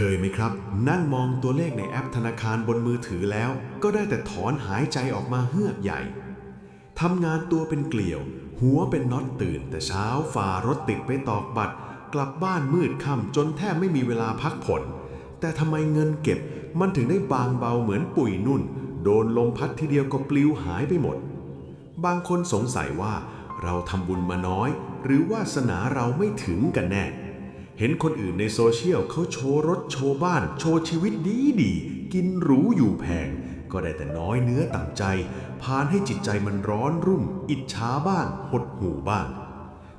เคยไหมครับ นั่งมองตัวเลขในแอปธนาคารบนมือถือแล้ว ก็ได้แต่ถอนหายใจออกมาเฮือกใหญ่ทำงานตัวเป็นเกลียว หัวเป็นน็อตตื่น แต่เช้าฝ่ารถติดไปตอกบัตร กลับบ้านมืดค่ำจนแทบไม่มีเวลาพักผ่อนแต่ทำไมเงินเก็บมันถึงได้บางเบาเหมือนปุ๋ยนุ่น โดนลมพัดทีเดียวก็ปลิวหายไปหมด บางคนสงสัยว่า เราทำบุญมาน้อย หรือวาสนาเราไม่ถึงกันแน่ เห็นคนอื่นในโซเชียลเขาโชว์รถโชว์บ้าน โชว์ชีวิตดีดีกินหรูอยู่แพง ก็ได้แต่น้อยเนื้อต่ำใจ พานให้จิตใจมันร้อนรุ่ม อิจฉาบ้าง หดหู่บ้าง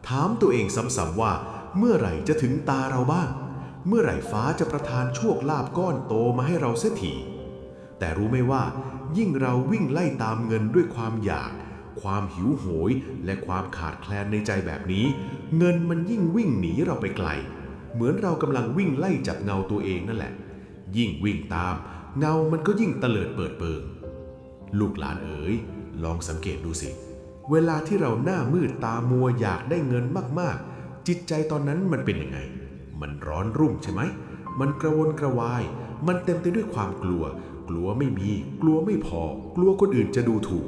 ถามตัวเองซ้ำๆว่า เมื่อไหร่จะถึงตาเราบ้าง เมื่อไหร่ฟ้าจะประทานโชคลาภก้อนโตมาให้เราเสียทีแต่รู้ไหมว่า ยิ่งเราวิ่งไล่ตามเงินด้วยความอยากความหิวโหยและความขาดแคลนในใจแบบนี้ เงินมันยิ่งวิ่งหนีเราไปไกล เหมือนเรากำลังวิ่งไล่จับเงาตัวเองนั่นแหละ ยิ่งวิ่งตาม เงามันก็ยิ่งเตลิดเปิดเปิง ลูกหลานเอ๋ยลองสังเกตดูสิ เวลาที่เราหน้ามืดตามัวอยากได้เงินมากๆ จิตใจตอนนั้นมันเป็นยังไง มันร้อนรุ่มใช่ไหม มันกระวนกระวาย มันเต็มไปด้วยความกลัว กลัวไม่มี กลัวไม่พอ กลัวคนอื่นจะดูถูก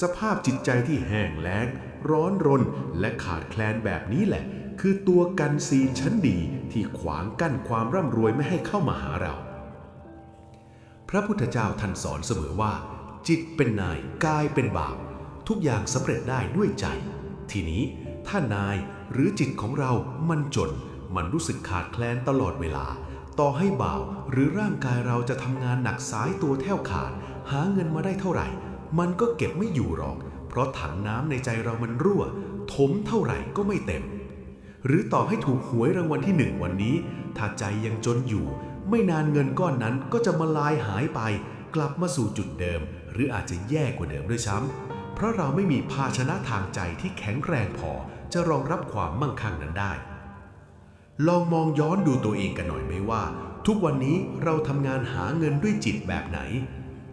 สภาพจิตใจที่แห้งแล้ง ร้อนรนและขาดแคลนแบบนี้แหละ คือตัวกันซีนชั้นดีที่ขวางกั้นความร่ำรวยไม่ให้เข้ามาหาเรา พระพุทธเจ้าท่านสอนเสมอว่า จิตเป็นนายกายเป็นบ่าวทุกอย่างสำเร็จได้ด้วยใจ ทีนี้ถ้านายหรือจิตของเรามันจน มันรู้สึกขาดแคลนตลอดเวลา ต่อให้บ่าวหรือร่างกายเราจะทำงานหนักสายตัวแทบขาด หาเงินมาได้เท่าไหร่ มันก็เก็บไม่อยู่หรอก เพราะถังน้ำในใจเรามันรั่ว ถมเท่าไหร่ก็ไม่เต็ม หรือต่อให้ถูกหวยรางวัลที่หนึ่งวันนี้ ถ้าใจยังจนอยู่ ไม่นานเงินก้อนนั้นก็จะมาลายหายไป กลับมาสู่จุดเดิม หรืออาจจะแย่กว่าเดิมด้วยซ้ำเพราะเราไม่มีภาชนะทางใจที่แข็งแรงพอ จะรองรับความมั่งคั่งนั้นได้ ลองมองย้อนดูตัวเองกันหน่อยไหมว่า ทุกวันนี้เราทำงานหาเงินด้วยจิตแบบไหน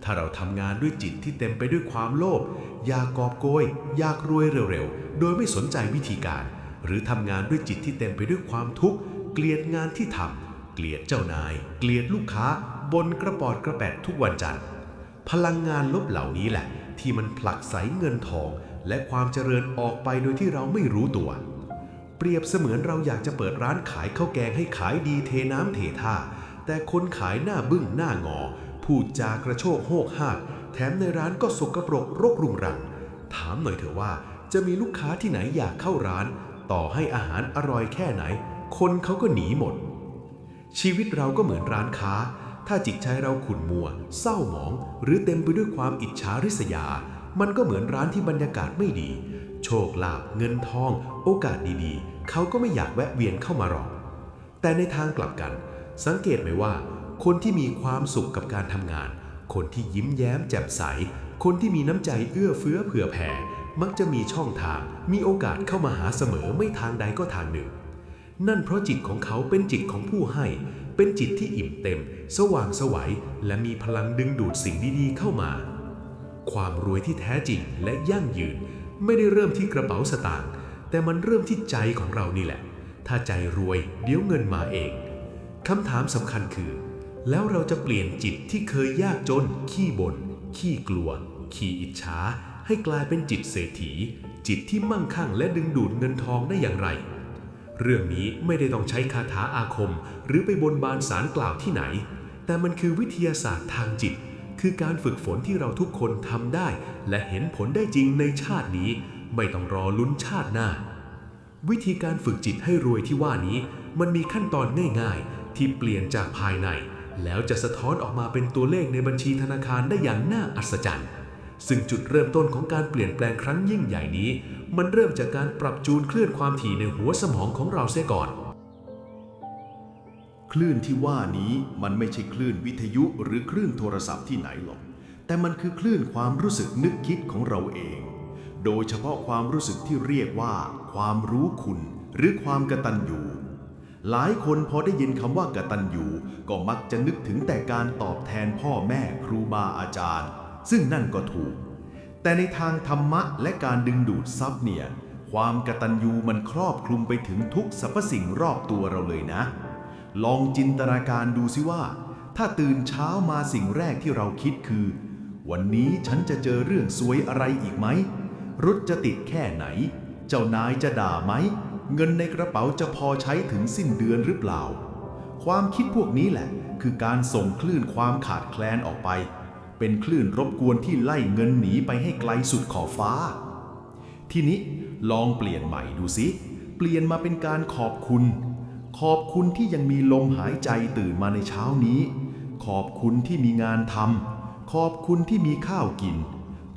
ถ้าเราทำงานด้วยจิตที่เต็มไปด้วยความโลภอยากกอบโกยอยากรวยเร็วๆ โดยไม่สนใจวิธีการ หรือทำงานด้วยจิตที่เต็มไปด้วยความทุกข์เกลียดงานที่ทำเกลียดเจ้านาย เกลียดลูกค้าบนกระปอดกระแปดทุกวันจันทร์พลังงานลบเหล่านี้แหละ ที่มันผลักไสเงินทอง และความเจริญออกไปโดยที่เราไม่รู้ตัว เปรียบเสมือนเราอยากจะเปิดร้านขายข้าวแกงให้ขายดีเทน้ำเทท่า แต่คนขายหน้าบึ้งหน้างอพูดจากระโชกโหกหากแถมในร้านก็สกปรกรกรุงรัง ถามหน่อยเถอะว่าจะมีลูกค้าที่ไหนอยากเข้าร้าน ต่อให้อาหารอร่อยแค่ไหน คนเขาก็หนีหมด ชีวิตเราก็เหมือนร้านค้า ถ้าจิตใจเราขุ่นมัว เศร้าหมอง หรือเต็มไปด้วยความอิจฉาริษยา มันก็เหมือนร้านที่บรรยากาศไม่ดี โชคลาภเงินทอง โอกาสดีๆ เขาก็ไม่อยากแวะเวียนเข้ามาหรอก แต่ในทางกลับกัน สังเกตไหมว่า คนที่มีความสุขกับการทำงาน คนที่ยิ้มแย้มแจ่มใส คนที่มีน้ำใจเอื้อเฟื้อเผื่อแผ่ มักจะมีช่องทาง มีโอกาสเข้ามาหาเสมอไม่ทางใดก็ทางหนึ่ง นั่นเพราะจิตของเขาเป็นจิตของผู้ให้ เป็นจิตที่อิ่มเต็ม สว่างสวัย และมีพลังดึงดูดสิ่งดีๆ เข้ามา ความรวยที่แท้จริงและยั่งยืน ไม่ได้เริ่มที่กระเป๋าสตางค์แต่มันเริ่มที่ใจของเรานี่แหละ ถ้าใจรวยเดี๋ยวเงินมาเองคำถามสำคัญคือ แล้วเราจะเปลี่ยนจิตที่เคยยากจน ขี้บน่นขี้กลัว ขี้อิจฉา ให้กลายเป็นจิตเศรษฐี จิตที่มั่งคั่งและดึงดูดเงินทองได้อย่างไร เรื่องนี้ไม่ได้ต้องใช้คาถาอาคม หรือไปบนบานสารกล่าวที่ไหน แต่มันคือวิทยาศาสตร์ทางจิต คือการฝึกฝนที่เราทุกคนทำได้ และเห็นผลได้จริงในชาตินี้ ไม่ต้องรอลุ้นชาติหน้า วิธีการฝึกจิตให้รวยที่ว่านี้ มันมีขั้นตอนง่ายๆ ที่เปลี่ยนจากภายใน แล้วจะสะท้อนออกมาเป็นตัวเลขในบัญชีธนาคารได้อย่างน่าอัศจรรย์ ซึ่งจุดเริ่มต้นของการเปลี่ยนแปลงครั้งยิ่งใหญ่นี้ มันเริ่มจากการปรับจูนคลื่นความถี่ในหัวสมองของเราเสียก่อน คลื่นที่ว่านี้มันไม่ใช่คลื่นวิทยุหรือคลื่นโทรศัพท์ที่ไหนหรอก แต่มันคือคลื่นความรู้สึกนึกคิดของเราเอง โดยเฉพาะความรู้สึกที่เรียกว่า ความรู้คุณ หรือความกระตัญญูหลายคนพอได้ยินคำว่ากตัญญูก็มักจะนึกถึงแต่การตอบแทนพ่อแม่ครูบาอาจารย์ ซึ่งนั่นก็ถูก แต่ในทางธรรมะและการดึงดูดทรัพย์เนี่ย ความกตัญญูมันครอบคลุมไปถึงทุกสรรพสิ่งรอบตัวเราเลยนะ ลองจินตนาการดูสิว่า ถ้าตื่นเช้ามาสิ่งแรกที่เราคิดคือ วันนี้ฉันจะเจอเรื่องซวยอะไรอีกไหมรถจะติดแค่ไหน เจ้านายจะด่าไหม เงินในกระเป๋าจะพอใช้ถึงสิ้นเดือนหรือเปล่า ความคิดพวกนี้แหละ คือการส่งคลื่นความขาดแคลนออกไป เป็นคลื่นรบกวนที่ไล่เงินหนีไปให้ไกลสุดขอบฟ้า ทีนี้ลองเปลี่ยนใหม่ดูสิ เปลี่ยนมาเป็นการขอบคุณ ขอบคุณที่ยังมีลมหายใจตื่นมาในเช้านี้ ขอบคุณที่มีงานทำขอบคุณที่มีข้าวกิน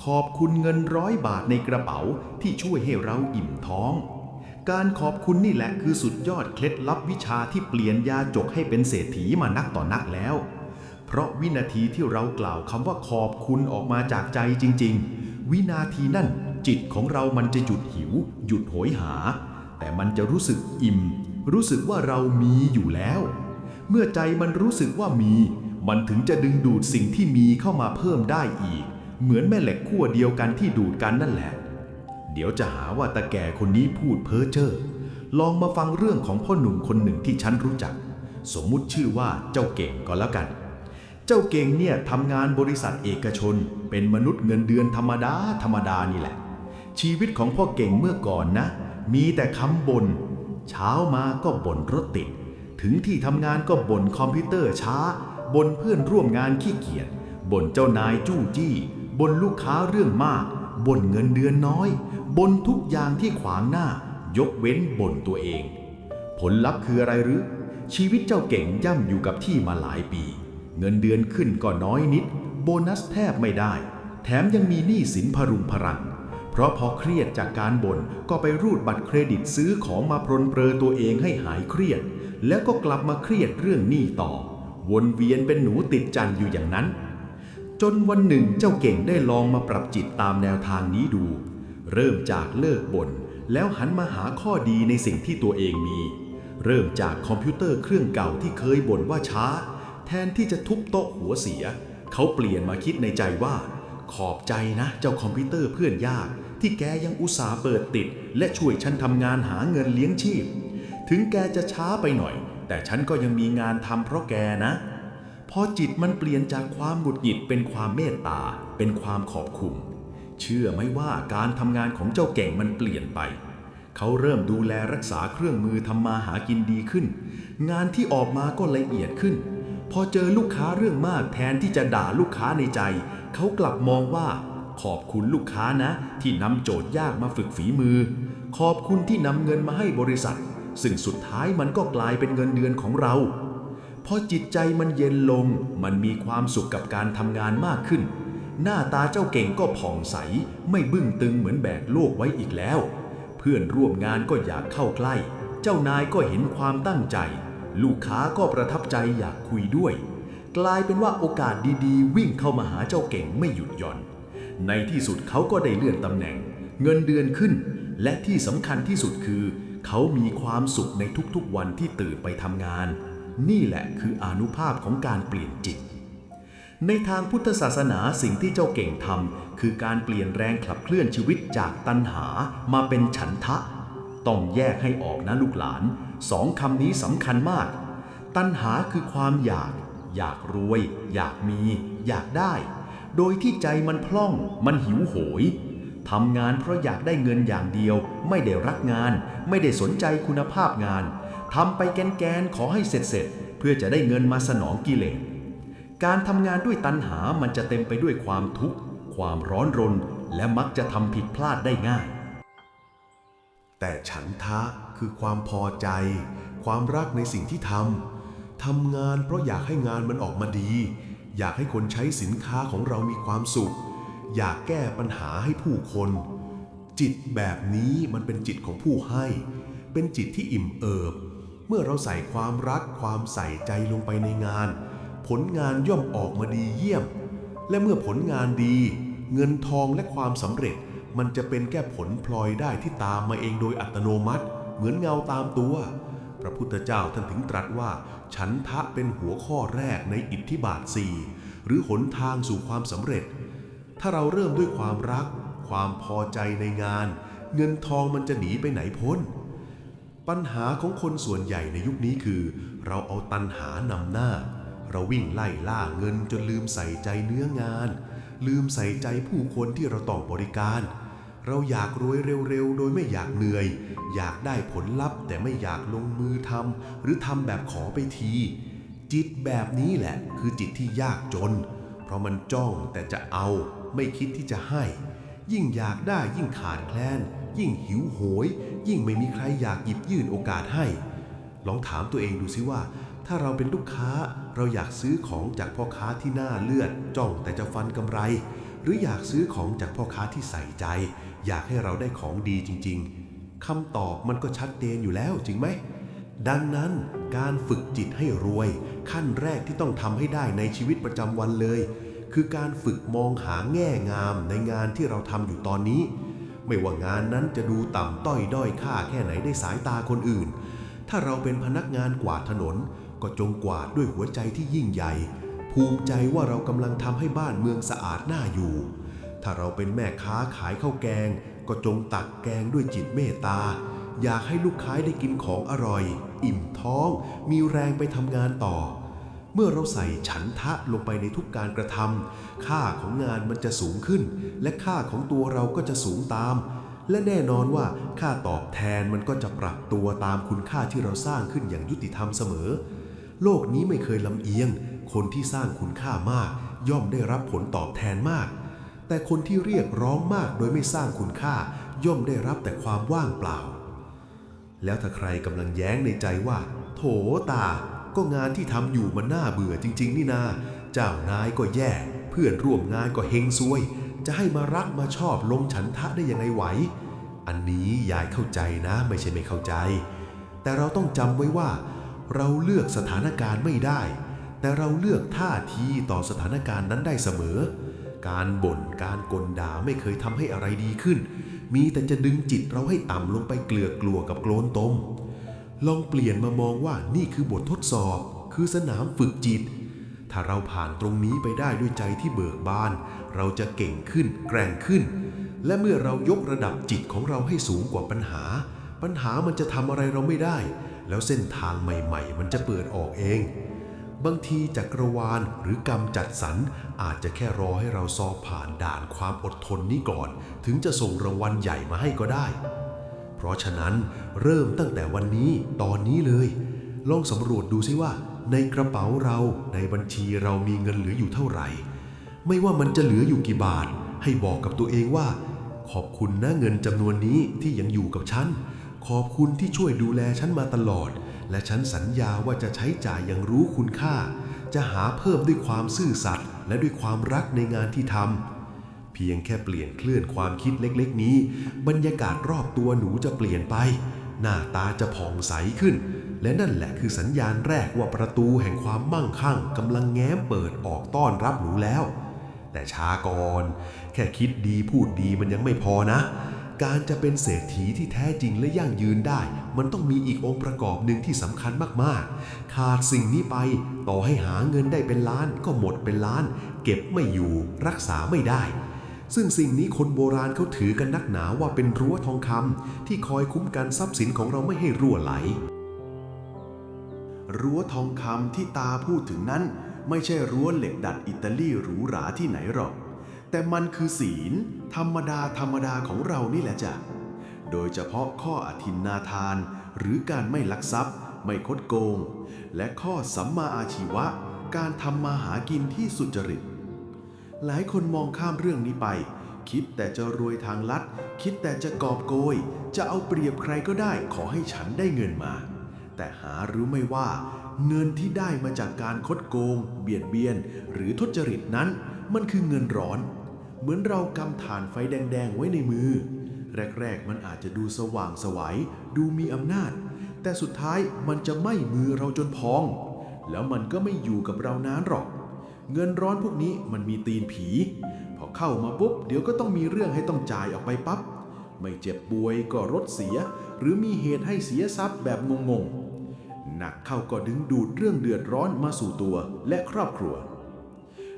ขอบคุณเงินร้อยบาทในกระเป๋าที่ช่วยให้เราอิ่มท้อง การขอบคุณนี่แหละคือสุดยอดเคล็ดลับวิชาที่เปลี่ยนยาจกให้เป็นเศรษฐีมานักต่อนักแล้ว เพราะวินาทีที่เรากล่าวคำว่าขอบคุณออกมาจากใจจริง ๆ วินาทีนั่นจิตของเรามันจะหยุดหิว หยุดโหยหา แต่มันจะรู้สึกอิ่ม รู้สึกว่าเรามีอยู่แล้ว เมื่อใจมันรู้สึกว่ามี มันถึงจะดึงดูดสิ่งที่มีเข้ามาเพิ่มได้อีก เหมือนแม่เหล็กขั้วเดียวกันที่ดูดกันนั่นแหละ เดี๋ยวจะหาว่าตาแก่คนนี้พูดเพ้อเจ้อลองมาฟังเรื่องของพ่อหนุ่มคนหนึ่งที่ฉันรู้จัก สมมุติชื่อว่าเจ้าเก่งก็แล้วกัน เจ้าเก่งเนี่ยทำงานบริษัทเอกชน เป็นมนุษย์เงินเดือนธรรมดาธรรมดานี่แหละ ชีวิตของพ่อเก่งเมื่อก่อนนะ มีแต่คำบน่นเช้ามาก็บ่นรถติด ถึงที่ทำงานก็บ่นคอมพิวเตอร์ช้าบ่นเพื่อนร่วมงานขี้เกียจบ่นเจ้านายจู้จี้บ่นลูกค้าเรื่องมากบ่นเงินเดือนน้อยบ่นทุกอย่างที่ขวางหน้า ยกเว้นบ่นตัวเอง ผลลัพธ์คืออะไรหรือ ชีวิตเจ้าเก่งย่ำอยู่กับที่มาหลายปี เงินเดือนขึ้นก็น้อยนิด โบนัสแทบไม่ได้ แถมยังมีหนี้สินพรุงพรัง เพราะพอเครียดจากการบ่นก็ไปรูดบัตรเครดิตซื้อของมาพรนเปรอตัวเองให้หายเครียด แล้วก็กลับมาเครียดเรื่องหนี้ต่อ วนเวียนเป็นหนูติดจันอยู่อย่างนั้น จนวันหนึ่งเจ้าเก่งได้ลองมาปรับจิตตามแนวทางนี้ดู เริ่มจากเลิกบ่นแล้วหันมาหาข้อดีในสิ่งที่ตัวเองมี เริ่มจากคอมพิวเตอร์เครื่องเก่าที่เคยบ่นว่าช้า แทนที่จะทุบโต๊ะหัวเสีย เขาเปลี่ยนมาคิดในใจว่า ขอบใจนะเจ้าคอมพิวเตอร์เพื่อนยาก ที่แกยังอุตส่าห์เปิดติด และช่วยฉันทำงานหาเงินเลี้ยงชีพ ถึงแกจะช้าไปหน่อย แต่ฉันก็ยังมีงานทำเพราะแกนะพอจิตมันเปลี่ยนจากความหงุดหงิดเป็นความเมตตา เป็นความขอบคุณเชื่อไหมว่าการทำงานของเจ้าเก่งมันเปลี่ยนไป เขาเริ่มดูแลรักษาเครื่องมือทำมาหากินดีขึ้น งานที่ออกมาก็ละเอียดขึ้น พอเจอลูกค้าเรื่องมากแทนที่จะด่าลูกค้าในใจ เขากลับมองว่า ขอบคุณลูกค้านะ ที่นำโจทย์ยากมาฝึกฝีมือ ขอบคุณที่นำเงินมาให้บริษัท ซึ่งสุดท้ายมันก็กลายเป็นเงินเดือนของเรา พอจิตใจมันเย็นลง มันมีความสุขกับการทำงานมากขึ้น หน้าตาเจ้าเก่งก็ผ่องใส ไม่บึ้งตึงเหมือนแบกโลกไว้อีกแล้ว เพื่อนร่วมงานก็อยากเข้าใกล้ เจ้านายก็เห็นความตั้งใจ ลูกค้าก็ประทับใจอยากคุยด้วย กลายเป็นว่าโอกาสดีๆ วิ่งเข้ามาหาเจ้าเก่งไม่หยุดหย่อน ในที่สุดเขาก็ได้เลื่อนตำแหน่ง เงินเดือนขึ้น และที่สำคัญที่สุดคือ เขามีความสุขในทุกๆวันที่ตื่นไปทำงาน นี่แหละคืออนุภาพของการเปลี่ยนจิต ในทางพุทธศาสนาสิ่งที่เจ้าเก่งทำคือการเปลี่ยนแรงขับเคลื่อนชีวิตจากตัณหามาเป็นฉันทะ ต้องแยกให้ออกนะลูกหลาน สองคำนี้สำคัญมาก ตัณหาคือความอยาก อยากรวย อยากมี อยากได้ โดยที่ใจมันพล่อง มันหิวโหยทำงานเพราะอยากได้เงินอย่างเดียว ไม่ได้รักงาน ไม่ได้สนใจคุณภาพงานทำไปแกนๆขอให้เสร็จๆเพื่อจะได้เงินมาสนองกิเลสการทำงานด้วยตัณหามันจะเต็มไปด้วยความทุกข์ ความร้อนรน และมักจะทำผิดพลาดได้ง่าย แต่ฉันทะคือความพอใจ ความรักในสิ่งที่ทำทำงานเพราะอยากให้งานมันออกมาดี อยากให้คนใช้สินค้าของเรามีความสุข อยากแก้ปัญหาให้ผู้คน จิตแบบนี้มันเป็นจิตของผู้ให้ เป็นจิตที่อิ่มเอิบ เมื่อเราใส่ความรักความใส่ใจลงไปในงาน ผลงานย่อมออกมาดีเยี่ยม และเมื่อผลงานดี เงินทองและความสำเร็จ มันจะเป็นแค่ผลพลอยได้ที่ตามมาเองโดยอัตโนมัติ เหมือนเงาตามตัว พระพุทธเจ้าท่านถึงตรัสว่า ฉันทะเป็นหัวข้อแรกในอิทธิบาทสี่หรือหนทางสู่ความสำเร็จ ถ้าเราเริ่มด้วยความรัก ความพอใจในงาน เงินทองมันจะหนีไปไหนพ้น ปัญหาของคนส่วนใหญ่ในยุคนี้คือ เราเอาตันหานำหน้า เราวิ่งไล่ล่าเงินจนลืมใส่ใจเนื้องาน ลืมใส่ใจผู้คนที่เราต้อบริการ เราอยากรวยเร็วๆ โดยไม่อยากเหนื่อย อยากได้ผลลัพธ์ แต่ไม่อยากลงมือทำหรือทำแบบขอไปที จิตแบบนี้แหละ คือจิตที่ยากจน เพราะมันจ้องแต่จะเอา ไม่คิดที่จะให้ ยิ่งอยากได้ยิ่งขาดแคลน ยิ่งหิวโหย ยิ่งไม่มีใครอยากหยิบยื่นโอกาสให้ ลองถามตัวเองดูซิว่า ถ้าเราเป็นลูกค้าเราอยากซื้อของจากพ่อค้าที่หน้าเลือดจ้องแต่จะฟันกำไร หรืออยากซื้อของจากพ่อค้าที่ใส่ใจ อยากให้เราได้ของดีจริง ๆคำตอบมันก็ชัดเจนอยู่แล้วจริงไหมดังนั้นการฝึกจิตให้รวย ขั้นแรกที่ต้องทำให้ได้ในชีวิตประจำวันเลย คือการฝึกมองหาแง่งามในงานที่เราทำอยู่ตอนนี้ ไม่ว่างานนั้นจะดูต่ำต้อยด้อยค่าแค่ไหนได้สายตาคนอื่น ถ้าเราเป็นพนักงานกวาดถนน ก็จงกวาดด้วยหัวใจที่ยิ่งใหญ่ ภูมิใจว่าเรากำลังทำให้บ้านเมืองสะอาดน่าอยู่ ถ้าเราเป็นแม่ค้าขายข้าวแกง ก็จงตักแกงด้วยจิตเมตตา อยากให้ลูกค้าได้กินของอร่อย อิ่มท้อง มีแรงไปทำงานต่อ เมื่อเราใส่ฉันทะลงไปในทุกการกระทำค่าของงานมันจะสูงขึ้น และค่าของตัวเราก็จะสูงตามและแน่นอนว่าค่าตอบแทนมันก็จะปรับตัวตามคุณค่าที่เราสร้างขึ้นอย่างยุติธรรมเสมอ โลกนี้ไม่เคยลำเอียง คนที่สร้างคุณค่ามาก ย่อมได้รับผลตอบแทนมาก แต่คนที่เรียกร้องมากโดยไม่สร้างคุณค่า ย่อมได้รับแต่ความว่างเปล่า แล้วถ้าใครกำลังแย้งในใจว่า โถตา ก็งานที่ทำอยู่มันน่าเบื่อจริง ๆ นี่นา เจ้านายก็แย่ เพื่อนร่วมงานก็เฮงซวย จะให้มารักมาชอบลงฉันทะได้ยังไงไหว อันนี้ยายเข้าใจนะ ไม่ใช่ไม่เข้าใจ แต่เราต้องจำไว้ว่า เราเลือกสถานการณ์ไม่ได้ แต่เราเลือกท่าทีต่อสถานการณ์นั้นได้เสมอ การบ่นการกลด่าไม่เคยทำให้อะไรดีขึ้น มีแต่จะดึงจิตเราให้ต่ำลงไปเกลือกกลัวกับโกลนตม ลองเปลี่ยนมามองว่านี่คือบททดสอบ คือสนามฝึกจิต ถ้าเราผ่านตรงนี้ไปได้ด้วยใจที่เบิกบาน เราจะเก่งขึ้น แกร่งขึ้น และเมื่อเรายกระดับจิตของเราให้สูงกว่าปัญหา ปัญหามันจะทำอะไรเราไม่ได้ แล้วเส้นทางใหม่ๆ มันจะเปิดออกเอง บางทีจักรวาลหรือกรรมจัดสรรอาจจะแค่รอให้เราสอบผ่านด่านความอดทนนี้ก่อน ถึงจะส่งรางวัลใหญ่มาให้ก็ได้ เพราะฉะนั้นเริ่มตั้งแต่วันนี้ตอนนี้เลย ลองสำรวจดูซิว่า ในกระเป๋าเราในบัญชีเรามีเงินเหลืออยู่เท่าไหร่ ไม่ว่ามันจะเหลืออยู่กี่บาท ให้บอกกับตัวเองว่า ขอบคุณนะเงินจำนวนนี้ที่ยังอยู่กับฉัน ขอบคุณที่ช่วยดูแลฉันมาตลอด และฉันสัญญาว่าจะใช้จ่ายอย่างรู้คุณค่า จะหาเพิ่มด้วยความซื่อสัตย์และด้วยความรักในงานที่ทำเพียงแค่เปลี่ยนเคลื่อนความคิดเล็กๆ นี้ บรรยากาศรอบตัวหนูจะเปลี่ยนไป หน้าตาจะผ่องใสขึ้น และนั่นแหละคือสัญญาณแรกว่าประตูแห่งความมั่งคั่งกำลังแง้มเปิดออกต้อนรับหนูแล้ว แต่ช้าก่อน แค่คิดดีพูดดีมันยังไม่พอนะ การจะเป็นเศรษฐีที่แท้จริงและยั่งยืนได้ มันต้องมีอีกองค์ประกอบหนึ่งที่สำคัญมากๆ ขาดสิ่งนี้ไป ต่อให้หาเงินได้เป็นล้านก็หมดเป็นล้าน เก็บไม่อยู่รักษาไม่ได้ ซึ่งสิ่งนี้คนโบราณเขาถือกันนักหนาว่าเป็นรั้วทองคำที่คอยคุ้มกันทรัพย์สินของเราไม่ให้รั่วไหล รั้วทองคำที่ตาพูดถึงนั้น ไม่ใช่รั้วเหล็กดัดอิตาลีหรูหราที่ไหนหรอก แต่มันคือศีล ธรรมดาธรรมดาของเรานี่แหละจ้ะ โดยเฉพาะข้ออธินนาทาน หรือการไม่ลักทรัพย์ ไม่คดโกง และข้อสัมมาอาชีวะ การทำมาหากินที่สุจริต หลายคนมองข้ามเรื่องนี้ไป คิดแต่จะรวยทางลัด คิดแต่จะกอบโกย จะเอาเปรียบใครก็ได้ขอให้ฉันได้เงินมา แต่หารู้ไม่ว่า เงินที่ได้มาจากการคดโกง เบียดเบียน หรือทุจริตนั้น มันคือเงินร้อน เหมือนเรากำถ่านไฟแดงๆไว้ในมือ แรกๆมันอาจจะดูสว่างสวัยดูมีอำนาจ แต่สุดท้ายมันจะไหม้มือเราจนพอง แล้วมันก็ไม่อยู่กับเรานานหรอก เงินร้อนพวกนี้มันมีตีนผี พอเข้ามาปุ๊บเดี๋ยวก็ต้องมีเรื่องให้ต้องจ่ายออกไปปั๊บไม่เจ็บป่วยก็รถเสีย หรือมีเหตุให้เสียทรัพย์แบบงงๆ หนักเข้าก็ดึงดูดเรื่องเดือดร้อนมาสู่ตัวและครอบครัว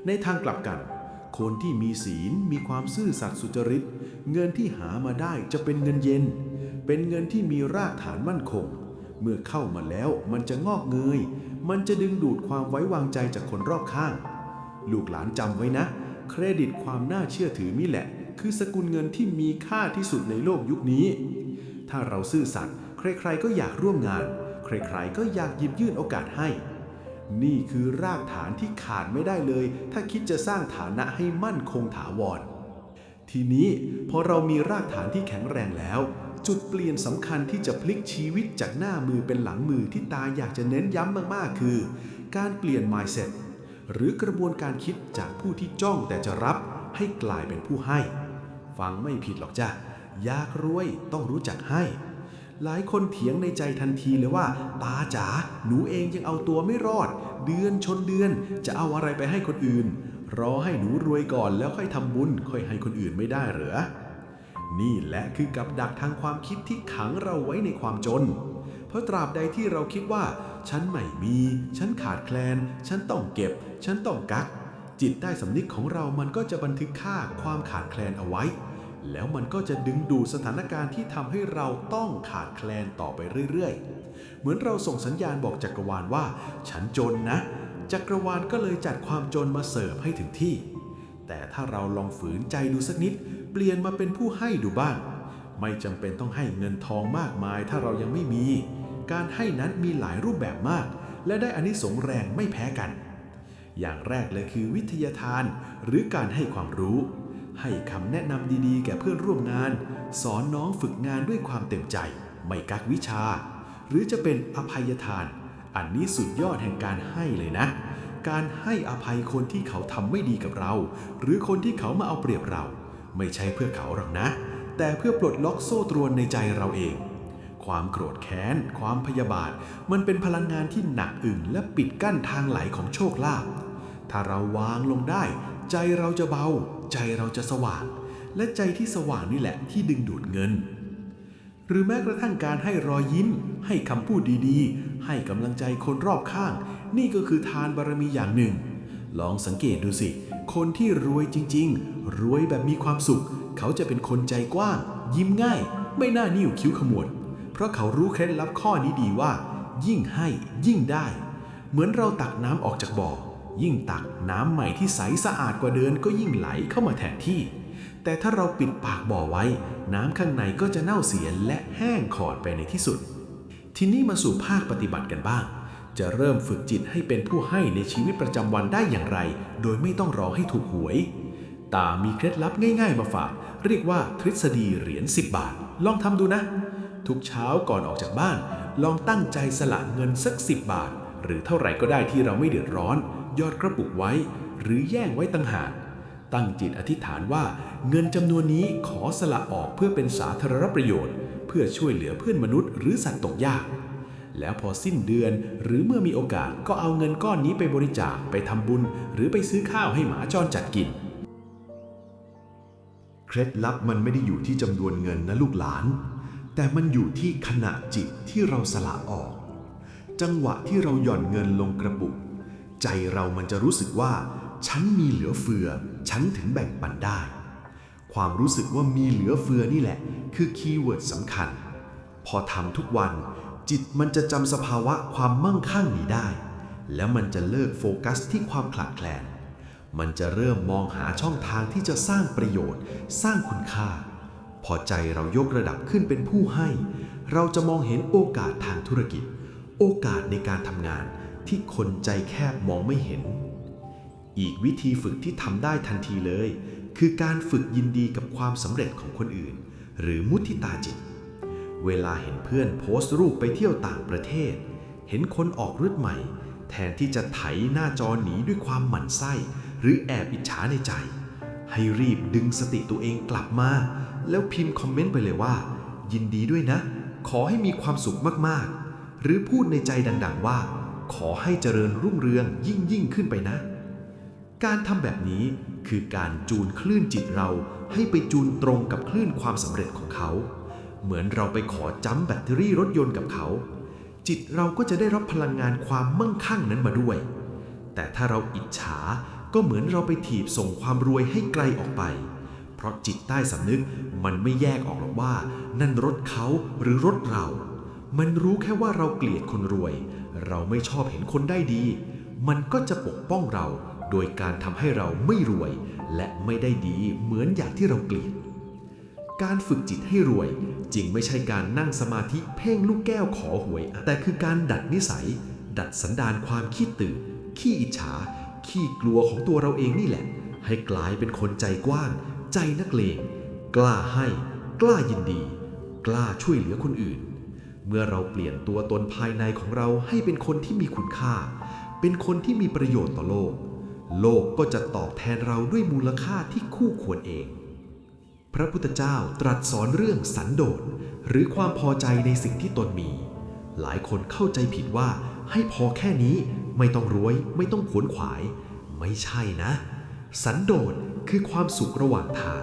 ในทางกลับกัน คนที่มีศีลมีความซื่อสัตย์สุจริต เงินที่หามาได้จะเป็นเงินเย็น เป็นเงินที่มีรากฐานมั่นคง เมื่อเข้ามาแล้วมันจะงอกเงย มันจะดึงดูดความไว้วางใจจากคนรอบข้าง ลูกหลานจำไว้นะ เครดิตความน่าเชื่อถือนี่แหละ คือสกุลเงินที่มีค่าที่สุดในโลกยุคนี้ ถ้าเราซื่อสัตย์ใครๆก็อยากร่วมงาน ใครๆก็อยากหยิบยื่นโอกาสให้ นี่คือรากฐานที่ขาดไม่ได้เลย ถ้าคิดจะสร้างฐานะให้มั่นคงถาวร ทีนี้พอเรามีรากฐานที่แข็งแรงแล้ว จุดเปลี่ยนสำคัญที่จะพลิกชีวิตจากหน้ามือเป็นหลังมือที่ตาอยากจะเน้นย้ำมากๆ คือ การเปลี่ยน mindset หรือกระบวนการคิดจากผู้ที่จ้องแต่จะรับ ให้กลายเป็นผู้ให้ ฟังไม่ผิดหรอกจ้ะอยากรวยต้องรู้จักให้ หลายคนเถียงในใจทันทีเลยว่า ตาจ๋าหนูเองยังเอาตัวไม่รอด เดือนชนเดือนจะเอาอะไรไปให้คนอื่น รอให้หนูรวยก่อนแล้วค่อยทำบุญค่อยให้คนอื่นไม่ได้เหรอ นี่แหละคือกับดักทางความคิดที่ขังเราไว้ในความจน เพราะตราบใดที่เราคิดว่า ฉันไม่มี ฉันขาดแคลน ฉันต้องเก็บ ฉันต้องกัก จิตใต้สำนึกของเรามันก็จะบันทึกค่าความขาดแคลนเอาไว้ แล้วมันก็จะดึงดูดสถานการณ์ที่ทำให้เราต้องขาดแคลนต่อไปเรื่อยๆ เหมือนเราส่งสัญญาณบอกจักรวาลว่า ฉันจนนะ จักรวาลก็เลยจัดความจนมาเสิร์ฟให้ถึงที่ แต่ถ้าเราลองฝืนใจดูสักนิด เปลี่ยนมาเป็นผู้ให้ดูบ้าง ไม่จำเป็นต้องให้เงินทองมากมายถ้าเรายังไม่มี การให้นั้นมีหลายรูปแบบมาก และได้อานิสงส์แรงไม่แพ้กัน อย่างแรกเลยคือวิทยาทานหรือการให้ความรู้ ให้คำแนะนำดีๆ แก่เพื่อนร่วมงาน สอนน้องฝึกงานด้วยความเต็มใจ ไม่กักวิชา หรือจะเป็นอภัยทาน อันนี้สุดยอดแห่งการให้เลยนะ การให้อภัยคนที่เขาทำไม่ดีกับเรา หรือคนที่เขามาเอาเปรียบเรา ไม่ใช่เพื่อเขาหรอกนะ แต่เพื่อปลดล็อกโซ่ตรวนในใจเราเอง ความโกรธแค้น ความพยาบาท มันเป็นพลังงานที่หนักอึ่งและปิดกั้นทางไหลของโชคลาภถ้าเราวางลงได้ ใจเราจะเบา ใจเราจะสว่าง และใจที่สว่างนี่แหละที่ดึงดูดเงิน หรือแม้กระทั่งการให้รอยยิ้ม ให้คำพูดดีๆ ให้กำลังใจคนรอบข้าง นี่ก็คือทานบารมีอย่างหนึ่ง ลองสังเกตดูสิ คนที่รวยจริงๆ รวยแบบมีความสุข เขาจะเป็นคนใจกว้าง ยิ้มง่าย ไม่น่านิ่วคิ้วขมวด เพราะเขารู้เคล็ดลับข้อนี้ดีว่า ยิ่งให้ยิ่งได้ เหมือนเราตักน้ำออกจากบ่อ ยิ่งตักน้ำใหม่ที่ใสสะอาดกว่าเดิมก็ยิ่งไหลเข้ามาแทนที่ แต่ถ้าเราปิดปากบ่อไว้ น้ำข้างในก็จะเน่าเสียและแห้งขอดไปในที่สุด ทีนี้มาสู่ภาคปฏิบัติกันบ้าง จะเริ่มฝึกจิตให้เป็นผู้ให้ในชีวิตประจำวันได้อย่างไร โดยไม่ต้องรอให้ถูกหวย ตามีเคล็ดลับง่ายๆมาฝาก เรียกว่าทฤษฎีเหรียญ10 บาท ลองทำดูนะ ทุกเช้าก่อนออกจากบ้าน ลองตั้งใจสละเงินสัก 10 บาท หรือเท่าไหร่ก็ได้ที่เราไม่เดือดร้อน ยอดกระปุกไว้ หรือแย่งไว้ต่างหากตั้งจิตอธิษฐานว่าเงินจำนวนนี้ขอสละออกเพื่อเป็นสาธารณประโยชน์ เพื่อช่วยเหลือเพื่อนมนุษย์หรือสัตว์ตกยาก แล้วพอสิ้นเดือนหรือเมื่อมีโอกาสก็เอาเงินก้อนนี้ไปบริจาคไปทำบุญ หรือไปซื้อข้าวให้หมาจรจัดกิน เคล็ดลับมันไม่ได้อยู่ที่จำนวนเงินนะลูกหลาน แต่มันอยู่ที่ขณะจิตที่เราสละออก จังหวะที่เราหย่อนเงินลงกระปุก ใจเรามันจะรู้สึกว่า ฉันมีเหลือเฟือ ฉันถึงแบ่งปันได้ ความรู้สึกว่ามีเหลือเฟือนี่แหละ คือคีย์เวิร์ดสำคัญ พอทำทุกวันจิตมันจะจำสภาวะความมั่งคั่งนี้ได้ แล้วมันจะเลิกโฟกัสที่ความขาดแคลน มันจะเริ่มมองหาช่องทางที่จะสร้างประโยชน์ สร้างคุณค่า พอใจเรายกระดับขึ้นเป็นผู้ให้ เราจะมองเห็นโอกาสทางธุรกิจ โอกาสในการทำงาน ที่คนใจแคบมองไม่เห็น อีกวิธีฝึกที่ทำได้ทันทีเลย คือการฝึกยินดีกับความสำเร็จของคนอื่น หรือมุทิตาจิต เวลาเห็นเพื่อนโพสต์รูปไปเที่ยวต่างประเทศ เห็นคนออกรถใหม่ แทนที่จะไถหน้าจอหนีด้วยความหมั่นไส้ หรือแอบอิจฉาในใจ ให้รีบดึงสติตัวเองกลับมา แล้วพิมพ์คอมเมนต์ไปเลยว่า ยินดีด้วยนะ ขอให้มีความสุขมากๆ หรือพูดในใจดัง ๆ ว่า ขอให้เจริญรุ่งเรืองยิ่งยิ่งขึ้นไปนะ การทำแบบนี้คือการจูนคลื่นจิตเราให้ไปจูนตรงกับคลื่นความสำเร็จของเขา เหมือนเราไปขอจ้ำแบตเตอรี่รถยนต์กับเขา จิตเราก็จะได้รับพลังงานความมั่งคั่งนั้นมาด้วย แต่ถ้าเราอิจฉาก็เหมือนเราไปถีบส่งความรวยให้ไกลออกไป เพราะจิตใต้สำนึกมันไม่แยกออกหรอกว่า นั่นรถเขาหรือรถเรา มันรู้แค่ว่าเราเกลียดคนรวย เราไม่ชอบเห็นคนได้ดี มันก็จะปกป้องเราโดยการทำให้เราไม่รวย และไม่ได้ดีเหมือนอย่างที่เราเกลียด การฝึกจิตให้รวยจริงไม่ใช่การนั่งสมาธิเพ่งลูกแก้วขอหวย แต่คือการดัดนิสัย ดัดสันดานความขี้ตื่น ขี้อิจฉา ขี้กลัวของตัวเราเองนี่แหละ ให้กลายเป็นคนใจกว้าง ใจนักเลง กล้าให้ กล้ายินดี กล้าช่วยเหลือคนอื่น เมื่อเราเปลี่ยนตัวตนภายในของเราให้เป็นคนที่มีคุณค่า เป็นคนที่มีประโยชน์ต่อโลก โลกก็จะตอบแทนเราด้วยมูลค่าที่คู่ควรเอง พระพุทธเจ้าตรัสสอนเรื่องสันโดษหรือความพอใจในสิ่งที่ตนมี หลายคนเข้าใจผิดว่าให้พอแค่นี้ไม่ต้องรวย ไม่ต้องขวนขวาย ไม่ใช่นะ สันโดษคือความสุขระหว่างทาง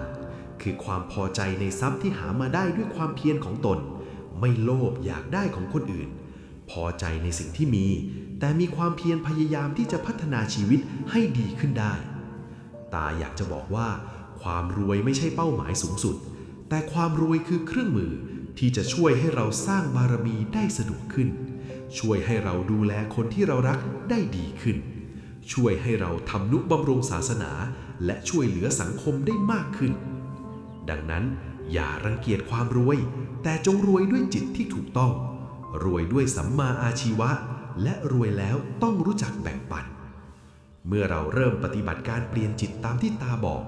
คือความพอใจในทรัพย์ที่หามาได้ด้วยความเพียรของตน ไม่โลภอยากได้ของคนอื่น พอใจในสิ่งที่มี แต่มีความเพียรพยายามที่จะพัฒนาชีวิตให้ดีขึ้นได้ ตาอยากจะบอกว่า ความรวยไม่ใช่เป้าหมายสูงสุด แต่ความรวยคือเครื่องมือที่จะช่วยให้เราสร้างบารมีได้สะดวกขึ้น ช่วยให้เราดูแลคนที่เรารักได้ดีขึ้น ช่วยให้เราทำนุบำรุงศาสนา และช่วยเหลือสังคมได้มากขึ้น ดังนั้น อย่ารังเกียจความรวย แต่จงรวยด้วยจิตที่ถูกต้อง รวยด้วยสัมมาอาชีวะ และรวยแล้วต้องรู้จักแบ่งปัน เมื่อเราเริ่มปฏิบัติการเปลี่ยนจิตตามที่ตาบอก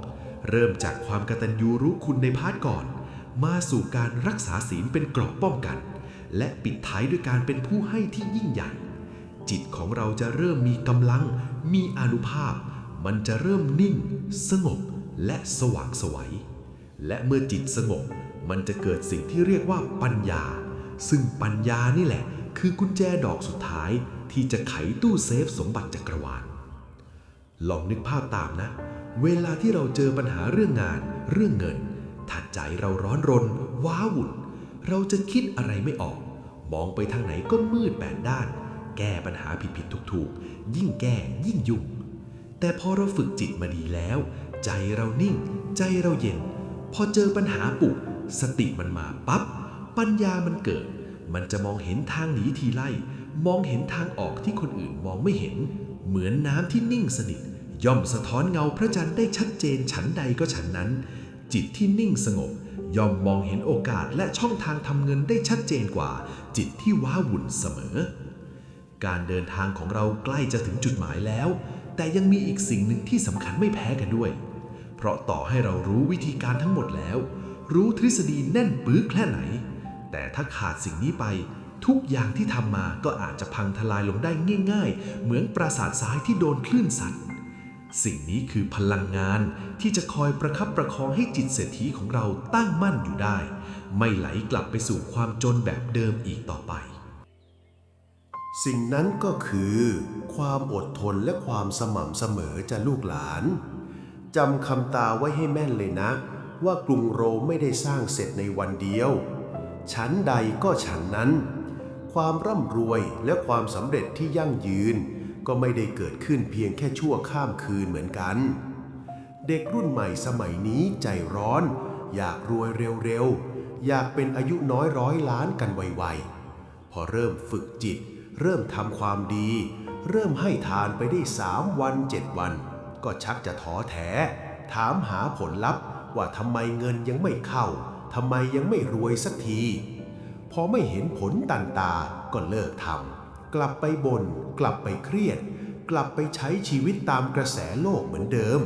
เริ่มจากความกตัญญูรู้คุณในพาร์ทก่อน มาสู่การรักษาศีลเป็นกราะป้องกัน และปิดท้ายด้วยการเป็นผู้ให้ที่ยิ่งใหญ่ จิตของเราจะเริ่มมีกำลัง มีอานุภาพ มันจะเริ่มนิ่ง สงบ และสว่างไสวัย และเมื่อจิตสงบมันจะเกิดสิ่งที่เรียกว่าปัญญา ซึ่งปัญญานี่แหละ คือกุญแจดอกสุดท้ายที่จะไขตู้เซฟสมบัติจักรวาล ลองนึกภาพตามนะ เวลาที่เราเจอปัญหาเรื่องงาน เรื่องเงิน ถ้าใจเราร้อนรน ว้าวุ่น เราจะคิดอะไรไม่ออก มองไปทางไหนก็มืดแปดด้าน แก้ปัญหาผิดๆถูกๆ ยิ่งแก้ยิ่งยุ่ง แต่พอเราฝึกจิตมาดีแล้ว ใจเรานิ่ง ใจเราเย็น พอเจอปัญหาปุกสติมันมาปับ๊บปัญญามันเกิด มันจะมองเห็นทางหนีทีไล่ มองเห็นทางออกที่คนอื่นมองไม่เห็น เหมือนน้ำที่นิ่งสนิท ย่อมสะท้อนเงาพระจันทร์ได้ชัดเจนฉันใดก็ฉันนั้น จิตที่นิ่งสงบ ย่อมมองเห็นโอกาสและช่องทางทำเงินได้ชัดเจนกว่า จิตที่ว้าวุ่นเสมอ การเดินทางของเราใกล้จะถึงจุดหมายแล้ว แต่ยังมีอีกสิ่งหนึ่งที่สำคัญไม่แพ้กันด้วย เพราะต่อให้เรารู้วิธีการทั้งหมดแล้ว รู้ทฤษฎีแน่นปื้อแค่ไหน แต่ถ้าขาดสิ่งนี้ไป ทุกอย่างที่ทำมาก็อาจจะพังทลายลงได้ง่าย ๆ เหมือนปราสาททรายที่โดนคลื่นซัดสิ่งนี้คือพลังงานที่จะคอยประคับประคองให้จิตเศรษฐีของเราตั้งมั่นอยู่ได้ ไม่ไหลกลับไปสู่ความจนแบบเดิมอีกต่อไป สิ่งนั้นก็คือ ความอดทนและความสม่ำเสมอจะลูกหลาน จำคำตาไว้ให้แม่นเลยนะ ว่ากรุงโรมไม่ได้สร้างเสร็จในวันเดียว ชั้นใดก็ชั้นนั้น ความร่ำรวยและความสำเร็จที่ยั่งยืน ก็ไม่ได้เกิดขึ้นเพียงแค่ชั่วข้ามคืนเหมือนกัน เด็กรุ่นใหม่สมัยนี้ใจร้อน อยากรวยเร็วๆ อยากเป็นอายุน้อยร้อยล้านกันไวๆ พอเริ่มฝึกจิต เริ่มทำความดี เริ่มให้ทานไปได้สามวันเจ็ดวัน ก็ชักจะท้อแท้ ถามหาผลลัพธ์ว่าทำไมเงินยังไม่เข้าทำไมยังไม่รวยสักที พอไม่เห็นผลตันตาก็เลิกทำกลับไปบนกลับไปเครียด กลับไปใช้ชีวิตตามกระแสโลกเหมือนเดิม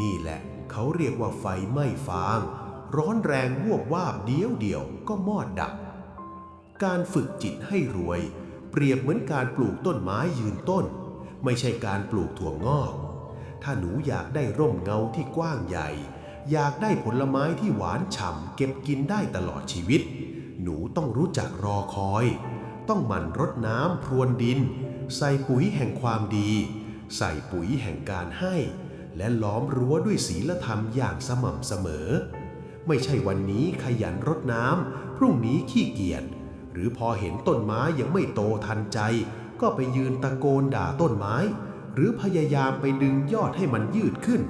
นี่แหละเขาเรียกว่าไฟไหม้ฟาง ร้อนแรงววบวาบเดียวเดียวก็มอดดับ การฝึกจิตให้รวย เปรียบเหมือนการปลูกต้นไม้ยืนต้น ไม่ใช่การปลูกถั่วงอก ถ้าหนูอยากได้ร่มเงาที่กว้างใหญ่ อยากได้ผลไม้ที่หวานฉ่ำเก็บกินได้ตลอดชีวิต หนูต้องรู้จักรอคอย ต้องหมั่นรดน้ำพรวนดิน ใส่ปุ๋ยแห่งความดี ใส่ปุ๋ยแห่งการให้ และล้อมรั้วด้วยศีลธรรมอย่างสม่ำเสมอ ไม่ใช่วันนี้ขยันรดน้ำพรุ่งนี้ขี้เกียจหรือพอเห็นต้นไม้ยังไม่โตทันใจ ก็ไปยืนตะโกนด่าต้นไม้ หรือพยายามไปดึงยอดให้มันยืดขึ้น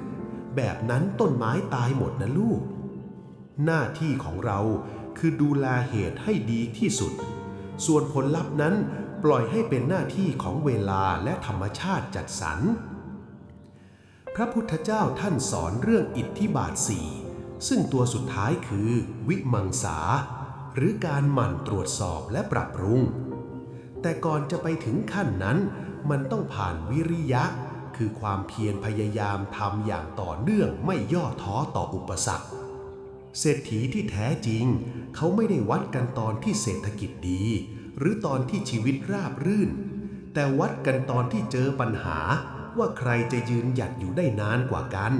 แบบนั้นต้นไม้ตายหมดนะลูก หน้าที่ของเราคือดูแลเหตุให้ดีที่สุด ส่วนผลลัพธ์นั้นปล่อยให้เป็นหน้าที่ของเวลาและธรรมชาติจัดสรร พระพุทธเจ้าท่านสอนเรื่องอิทธิบาทสี่ซึ่งตัวสุดท้ายคือวิมังสา หรือการหมั่นตรวจสอบและปรับปรุง แต่ก่อนจะไปถึงขั้นนั้น มันต้องผ่านวิริยะ คือความเพียรพยายามทำอย่างต่อเนื่องไม่ย่อท้อต่ออุปสรรค เศรษฐีที่แท้จริง เขาไม่ได้วัดกันตอนที่เศรษฐกิจดี หรือตอนที่ชีวิตราบรื่น แต่วัดกันตอนที่เจอปัญหาว่าใครจะยืนหยัดอยู่ได้นานกว่ากัน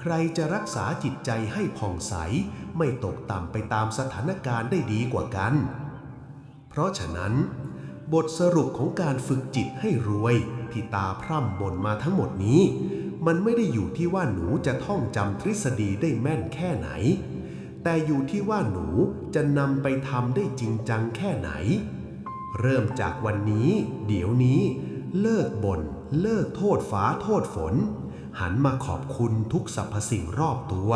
ใครจะรักษาจิตใจให้ผ่องใส ไม่ตกต่ำไปตามสถานการณ์ได้ดีกว่ากัน เพราะฉะนั้น บทสรุปของการฝึกจิตให้รวย ที่ตาพร่ำบ่นมาทั้งหมดนี้ มันไม่ได้อยู่ที่ว่าหนูจะท่องจำทฤษฎีได้แม่นแค่ไหน แต่อยู่ที่ว่าหนูจะนำไปทำได้จริงจังแค่ไหน เริ่มจากวันนี้ เดี๋ยวนี้ เลิกบน่นเลิกโทษฟ้าโทษฝน หันมาขอบคุณทุกสรรพสิ่งรอบตัว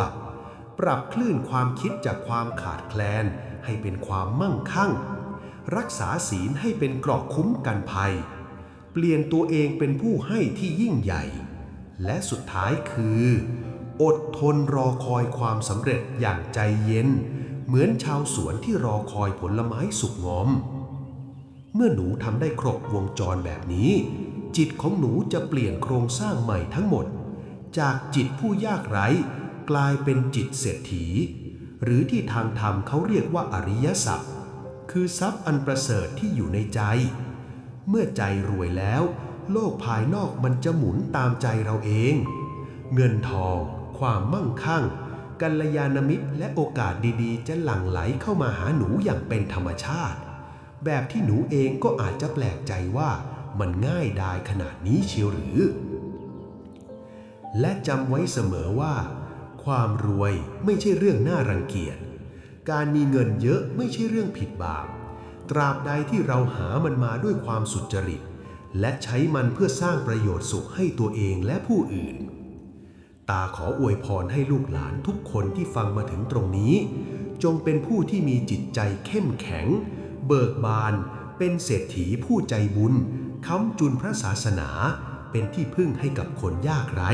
ปรับคลื่นความคิดจากความขาดแคลนให้เป็นความมั่งคั่ง รักษาศีลให้เป็นเกราะคุ้มกันภัย เปลี่ยนตัวเองเป็นผู้ให้ที่ยิ่งใหญ่ และสุดท้ายคือ อดทนรอคอยความสำเร็จอย่างใจเย็น เหมือนชาวสวนที่รอคอยผลไม้สุกงอม เมื่อหนูทำได้ครบวงจรแบบนี้ จิตของหนูจะเปลี่ยนโครงสร้างใหม่ทั้งหมด จากจิตผู้ยากไร้กลายเป็นจิตเศรษฐี หรือที่ทางธรรมเขาเรียกว่าอริยทรัพย์ คือทรัพย์อันประเสริฐที่อยู่ในใจ เมื่อใจรวยแล้ว โลกภายนอกมันจะหมุนตามใจเราเอง เงินทอง ความมั่งคั่ง กัลยาณมิตรและโอกาสดีๆ จะหลั่งไหลเข้ามาหาหนูอย่างเป็นธรรมชาติ แบบที่หนูเองก็อาจจะแปลกใจว่ามันง่ายดายขนาดนี้เชียวหรือ และจำไว้เสมอว่า ความรวยไม่ใช่เรื่องน่ารังเกียจ การมีเงินเยอะไม่ใช่เรื่องผิดบาป ตราบใดที่เราหามันมาด้วยความสุจริต และใช้มันเพื่อสร้างประโยชน์สุขให้ตัวเองและผู้อื่น ตาขออวยพรให้ลูกหลานทุกคนที่ฟังมาถึงตรงนี้ จงเป็นผู้ที่มีจิตใจเข้มแข็ง เบิกบาน เป็นเศรษฐีผู้ใจบุญค้ำจุนพระศาสนา เป็นที่พึ่งให้กับคนยากไร้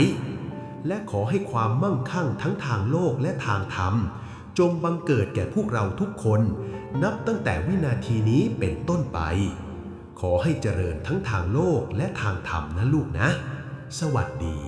และขอให้ความมั่งคั่งทั้งทางโลกและทางธรรม จงบังเกิดแก่พวกเราทุกคน นับตั้งแต่วินาทีนี้เป็นต้นไป ขอให้เจริญทั้งทางโลกและทางธรรมนะลูกนะ สวัสดี